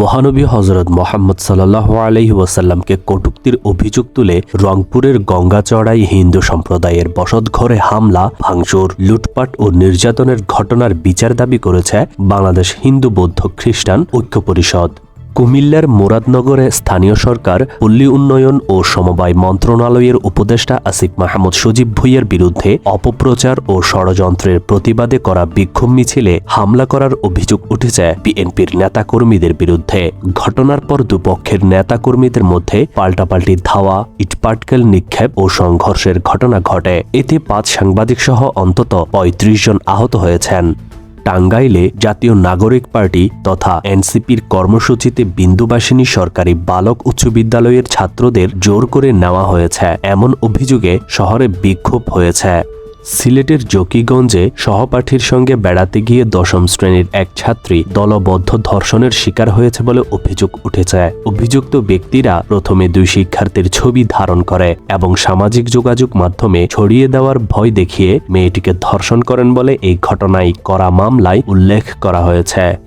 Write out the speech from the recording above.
মহানবী হজরত মোহাম্মদ সাল্লাহ আলহি ওয়াসাল্লামকে কটুক্তির অভিযোগ তুলে রংপুরের গঙ্গাচড়াই হিন্দু সম্প্রদায়ের বসতঘরে হামলা, ভাঙচুর, লুটপাট ও নির্যাতনের ঘটনার বিচার দাবি করেছে বাংলাদেশ হিন্দু বৌদ্ধ খ্রিস্টান ঐক্য পরিষদ। কুমিল্লার মুরাদনগরে স্থানীয় সরকার, পল্লী উন্নয়ন ও সমবায় মন্ত্রণালয়ের উপদেষ্টা আসিফ মাহমুদ সজীব ভুইয়ের বিরুদ্ধে অপপ্রচার ও ষড়যন্ত্রের প্রতিবাদে করা বিক্ষোভ মিছিলে হামলা করার অভিযোগ উঠেছে বিএনপির নেতাকর্মীদের বিরুদ্ধে। ঘটনার পর দুপক্ষের নেতাকর্মীদের মধ্যে পাল্টাপাল্টি ধাওয়া, ইটপাটকেল নিক্ষেপ ও সংঘর্ষের ঘটনা ঘটে। এতে পাঁচ সাংবাদিক সহ অন্তত পঁয়ত্রিশ জন আহত হয়েছেন। টাঙ্গাইলে জাতীয় নাগরিক পার্টি তথা এনসিপির কর্মসূচিতে বিন্দুবাসিনী সরকারি বালক উচ্চ বিদ্যালয়ের ছাত্রদের জোর করে নেওয়া হয়েছে। এমন অভিযোগে শহরে বিক্ষোভ হয়েছে। সিলেটের জকিগঞ্জে সহপাঠীর সঙ্গে বেড়াতে গিয়ে দশম শ্রেণির এক ছাত্রী দলবদ্ধ ধর্ষণের শিকার হয়েছে বলে অভিযোগ উঠেছে। অভিযুক্ত ব্যক্তিরা প্রথমে দুই শিক্ষার্থীর ছবি ধারণ করে এবং সামাজিক যোগাযোগ মাধ্যমে ছড়িয়ে দেওয়ার ভয় দেখিয়ে মেয়েটিকে ধর্ষণ করেন বলে এই ঘটনায় করা মামলায় উল্লেখ করা হয়েছে।